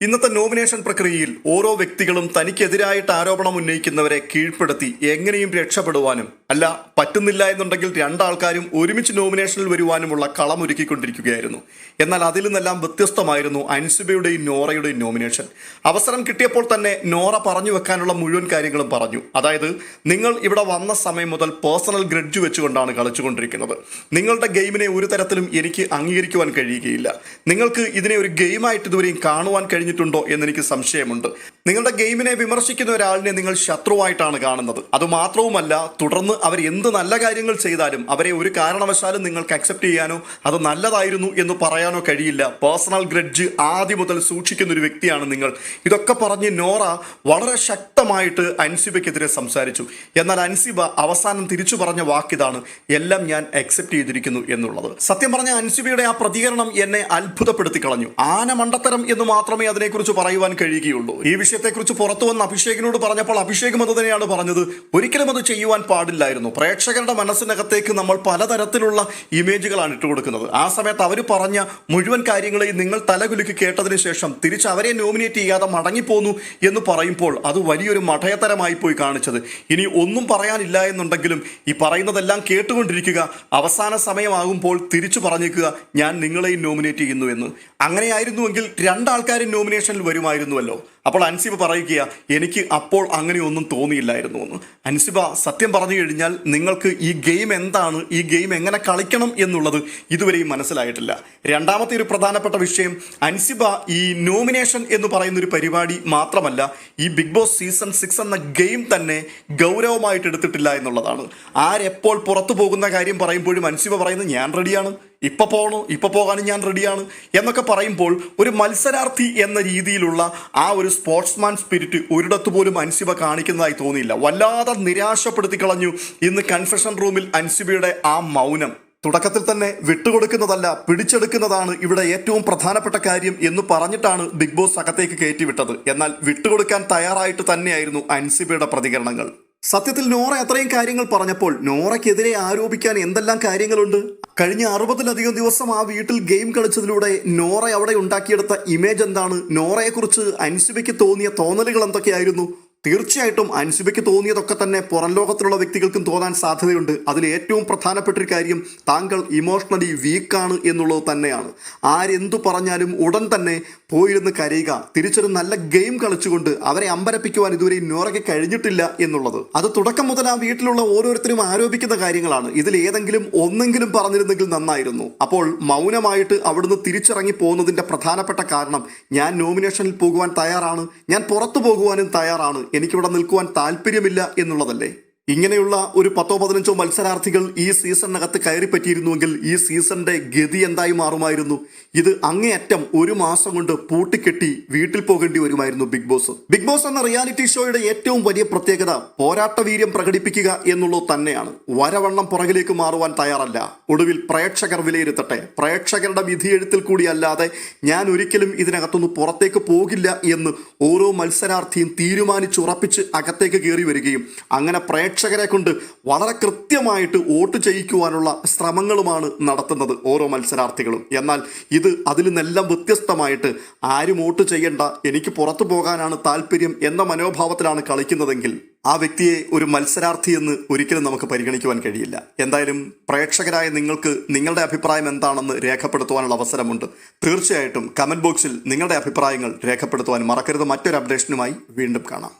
ഇന്നത്തെ നോമിനേഷൻ പ്രക്രിയയിൽ ഓരോ വ്യക്തികളും തനിക്കെതിരായിട്ട് ആരോപണം ഉന്നയിക്കുന്നവരെ കീഴ്പ്പെടുത്തി എങ്ങനെയും രക്ഷപ്പെടുവാനും അല്ല പറ്റുന്നില്ല എന്നുണ്ടെങ്കിൽ രണ്ടാൾക്കാരും ഒരുമിച്ച് നോമിനേഷനിൽ വരുവാനുമുള്ള കളമൊരുക്കിക്കൊണ്ടിരിക്കുകയായിരുന്നു എന്നാൽ അതിൽ നിന്നെല്ലാം വ്യത്യസ്തമായിരുന്നു അൻസുബയുടെയും നോറയുടെയും നോമിനേഷൻ. അവസരം കിട്ടിയപ്പോൾ തന്നെ നോറ പറഞ്ഞു വെക്കാനുള്ള മുഴുവൻ കാര്യങ്ങളും പറഞ്ഞു. അതായത് നിങ്ങൾ ഇവിടെ വന്ന സമയം മുതൽ പേഴ്സണൽ ഗ്രഡ്ജ് വെച്ചുകൊണ്ടാണ് കളിച്ചുകൊണ്ടിരിക്കുന്നത്. നിങ്ങളുടെ ഗെയിമിനെ ഒരു തരത്തിലും എനിക്ക് അംഗീകരിക്കുവാൻ കഴിയുകയില്ല. നിങ്ങൾക്ക് ഇതിനെ ഒരു ഗെയിമായിട്ട് ഇതുവരെയും കാണുവാൻ കഴിഞ്ഞിട്ടുണ്ടോ എന്നെനിക്ക് സംശയമുണ്ട്. നിങ്ങളുടെ ഗെയിമിനെ വിമർശിക്കുന്ന ഒരാളിനെ നിങ്ങൾ ശത്രുവായിട്ടാണ് കാണുന്നത്. അത് അതുമാത്രവുമല്ല തുടർന്ന് അവർ എന്ത് നല്ല കാര്യങ്ങൾ ചെയ്താലും അവരെ ഒരു കാരണവശാലും നിങ്ങൾക്ക് അക്സെപ്റ്റ് ചെയ്യാനോ അത് നല്ലതായിരുന്നു എന്ന് പറയാനോ കഴിയില്ല. പേഴ്സണൽ ഗ്രഡ്ജ് ആദ്യം മുതൽ സൂക്ഷിക്കുന്ന ഒരു വ്യക്തിയാണ് നിങ്ങൾ. ഇതൊക്കെ പറഞ്ഞ് നോറ വളരെ ശക്തമായിട്ട് അൻസിബയ്ക്കെതിരെ സംസാരിച്ചു. എന്നാൽ അൻസിബ അവസാനം തിരിച്ചു പറഞ്ഞ വാക്കിതാണ് എല്ലാം ഞാൻ അക്സെപ്റ്റ് ചെയ്തിരിക്കുന്നു എന്നുള്ളത്. സത്യം പറഞ്ഞ അൻസിബയുടെ ആ പ്രതികരണം എന്നെ അത്ഭുതപ്പെടുത്തി കളഞ്ഞു ആന മണ്ടത്തരം എന്ന് മാത്രമേ അതിനെക്കുറിച്ച് പറയുവാൻ കഴിയുകയുള്ളൂ. ഈ വിഷയത്തെക്കുറിച്ച് പുറത്തു വന്ന് അഭിഷേകിനോട് പറഞ്ഞപ്പോൾ അഭിഷേകും അത് തന്നെയാണ് പറഞ്ഞത്. ഒരിക്കലും അത് ചെയ്യുവാൻ പാടില്ലായിരുന്നു. പ്രേക്ഷകരുടെ മനസ്സിനകത്തേക്ക് നമ്മൾ പലതരത്തിലുള്ള ഇമേജുകളാണ് ഇട്ട് കൊടുക്കുന്നത്. ആ സമയത്ത് അവർ പറഞ്ഞ മുഴുവൻ കാര്യങ്ങളെയും നിങ്ങൾ തലകുലുക്കി കേട്ടതിന് ശേഷം തിരിച്ച് അവരെ നോമിനേറ്റ് ചെയ്യാതെ മടങ്ങിപ്പോന്നു എന്ന് പറയുമ്പോൾ അത് വലിയൊരു മഠയത്തരമായി പോയി കാണിച്ചത്. ഇനി ഒന്നും പറയാനില്ല എന്നുണ്ടെങ്കിലും ഈ പറയുന്നതെല്ലാം കേട്ടുകൊണ്ടിരിക്കുക. അവസാന സമയമാകുമ്പോൾ തിരിച്ചു പറഞ്ഞേക്കുക ഞാൻ നിങ്ങളെയും നോമിനേറ്റ് ചെയ്യുന്നു എന്ന്. അങ്ങനെയായിരുന്നുവെങ്കിൽ രണ്ടാൾക്കാരും നോമിനേഷനിൽ വരുമായിരുന്നുവല്ലോ. അപ്പോൾ അൻസിബ പറയുക എനിക്ക് അപ്പോൾ അങ്ങനെയൊന്നും തോന്നിയില്ലായിരുന്നു എന്ന്. അൻസിബ സത്യം പറഞ്ഞു കഴിഞ്ഞാൽ നിങ്ങൾക്ക് ഈ ഗെയിം എന്താണ് ഈ ഗെയിം എങ്ങനെ കളിക്കണം എന്നുള്ളത് ഇതുവരെയും മനസ്സിലായിട്ടില്ല. രണ്ടാമത്തെ ഒരു പ്രധാനപ്പെട്ട വിഷയം അൻസിബ ഈ നോമിനേഷൻ എന്ന് പറയുന്ന ഒരു പരിപാടി മാത്രമല്ല ഈ ബിഗ് ബോസ് സീസൺ സിക്സ് എന്ന ഗെയിം തന്നെ ഗൗരവമായിട്ട് എടുത്തിട്ടില്ല എന്നുള്ളതാണ്. ആരെപ്പോൾ പുറത്തു പോകുന്ന കാര്യം പറയുമ്പോഴും അൻസിബ പറയുന്നത് ഞാൻ റെഡിയാണ്. ഇപ്പൊ പോകണോ ഇപ്പൊ പോകാനും ഞാൻ റെഡിയാണ് എന്നൊക്കെ പറയുമ്പോൾ ഒരു മത്സരാർത്ഥി എന്ന രീതിയിലുള്ള ആ ഒരു സ്പോർട്സ്മാൻ സ്പിരിറ്റ് ഒരിടത്തു പോലും അൻസിബ കാണിക്കുന്നതായി തോന്നിയില്ല. വല്ലാതെ നിരാശപ്പെടുത്തി കളഞ്ഞു ഇന്ന് കൺഫെഷൻ റൂമിൽ അൻസിബയുടെ ആ മൗനം. തുടക്കത്തിൽ തന്നെ വിട്ടുകൊടുക്കുന്നതല്ല പിടിച്ചെടുക്കുന്നതാണ് ഇവിടെ ഏറ്റവും പ്രധാനപ്പെട്ട കാര്യം എന്ന് പറഞ്ഞിട്ടാണ് ബിഗ് ബോസ് അകത്തേക്ക് കയറ്റിവിട്ടത്. എന്നാൽ വിട്ടുകൊടുക്കാൻ തയ്യാറായിട്ട് തന്നെയായിരുന്നു അൻസിബയുടെ പ്രതികരണങ്ങൾ. സത്യത്തിൽ നോറ അത്രയും കാര്യങ്ങൾ പറഞ്ഞപ്പോൾ നോറയ്ക്കെതിരെ ആരോപിക്കാൻ എന്തെല്ലാം കാര്യങ്ങളുണ്ട്? കഴിഞ്ഞ അറുപതിലധികം ദിവസം ആ വീട്ടിൽ ഗെയിം കളിച്ചതിലൂടെ നോറ അവിടെ ഉണ്ടാക്കിയെടുത്ത ഇമേജ് എന്താണ്? നോറയെക്കുറിച്ച് അൻസിബയ്ക്ക് തോന്നിയ തോന്നലുകൾ എന്തൊക്കെയായിരുന്നു? തീർച്ചയായിട്ടും അൻസിബയ്ക്ക് തോന്നിയതൊക്കെ തന്നെ പുറം ലോകത്തിലുള്ള വ്യക്തികൾക്കും തോന്നാൻ സാധ്യതയുണ്ട്. അതിൽ ഏറ്റവും പ്രധാനപ്പെട്ട ഒരു കാര്യം താങ്കൾ ഇമോഷണലി വീക്കാണ് എന്നുള്ളത് തന്നെയാണ്. ആരെന്തു പറഞ്ഞാലും ഉടൻ തന്നെ പോയിരുന്ന് കരയുക. തിരിച്ചൊരു നല്ല ഗെയിം കളിച്ചുകൊണ്ട് അവരെ അമ്പരപ്പിക്കുവാൻ ഇതുവരെ നോറയ്ക്ക് കഴിഞ്ഞിട്ടില്ല എന്നുള്ളത്. അത് തുടക്കം മുതൽ ആ വീട്ടിലുള്ള ഓരോരുത്തരും ആരോപിക്കുന്ന കാര്യങ്ങളാണ്. ഇതിൽ ഏതെങ്കിലും ഒന്നെങ്കിലും പറഞ്ഞിരുന്നെങ്കിൽ നന്നായിരുന്നു. അപ്പോൾ മൗനമായിട്ട് അവിടുന്ന് തിരിച്ചിറങ്ങി പോകുന്നതിന്റെ പ്രധാനപ്പെട്ട കാരണം ഞാൻ നോമിനേഷനിൽ പോകുവാൻ തയ്യാറാണ്. ഞാൻ പുറത്തു പോകുവാനും തയ്യാറാണ് എനിക്കിവിടെ നിൽക്കുവാൻ താല്പര്യമില്ല എന്നുള്ളതല്ലേ? ഇങ്ങനെയുള്ള ഒരു പത്തോ പതിനഞ്ചോ മത്സരാർത്ഥികൾ ഈ സീസണിനകത്ത് കയറി പറ്റിയിരുന്നുവെങ്കിൽ ഈ സീസണിന്റെ ഗതി എന്തായി മാറുമായിരുന്നു? ഇത് അങ്ങേയറ്റം ഒരു മാസം കൊണ്ട് പൂട്ടിക്കെട്ടി വീട്ടിൽ പോകേണ്ടി വരുമായിരുന്നു ബിഗ് ബോസ്. ബിഗ് ബോസ് എന്ന റിയാലിറ്റി ഷോയുടെ ഏറ്റവും വലിയ പ്രത്യേകത പോരാട്ട വീര്യം പ്രകടിപ്പിക്കുക എന്നുള്ളത് തന്നെയാണ്. വരവണ്ണം പുറകിലേക്ക് മാറുവാൻ തയ്യാറല്ല. ഒടുവിൽ പ്രേക്ഷകർ വിലയിരുത്തട്ടെ. പ്രേക്ഷകരുടെ വിധിയെഴുത്തിൽ കൂടിയല്ലാതെ ഞാൻ ഒരിക്കലും ഇതിനകത്തുനിന്ന് പുറത്തേക്ക് പോകില്ല എന്ന് ഓരോ മത്സരാർത്ഥിയും തീരുമാനിച്ചുറപ്പിച്ച് അകത്തേക്ക് കയറി വരികയും അങ്ങനെ പ്രേക്ഷകരെ കൊണ്ട് വളരെ കൃത്യമായിട്ട് വോട്ട് ചെയ്യിക്കുവാനുള്ള ശ്രമങ്ങളുമാണ് നടത്തുന്നത് ഓരോ മത്സരാർത്ഥികളും. എന്നാൽ ഇത് അതിൽ നിന്നെല്ലാം വ്യത്യസ്തമായിട്ട് ആരും വോട്ട് ചെയ്യേണ്ട എനിക്ക് പുറത്തു പോകാനാണ് താല്പര്യം എന്ന മനോഭാവത്തിലാണ് കളിക്കുന്നതെങ്കിൽ ആ വ്യക്തിയെ ഒരു മത്സരാർത്ഥി എന്ന് ഒരിക്കലും നമുക്ക് പരിഗണിക്കുവാൻ കഴിയില്ല. എന്തായാലും പ്രേക്ഷകരായ നിങ്ങൾക്ക് നിങ്ങളുടെ അഭിപ്രായം എന്താണെന്ന് രേഖപ്പെടുത്തുവാനുള്ള അവസരമുണ്ട്. തീർച്ചയായിട്ടും കമന്റ് ബോക്സിൽ നിങ്ങളുടെ അഭിപ്രായങ്ങൾ രേഖപ്പെടുത്തുവാൻ മറക്കരുത്. മറ്റൊരു അപ്ഡേഷനുമായി വീണ്ടും കാണാം.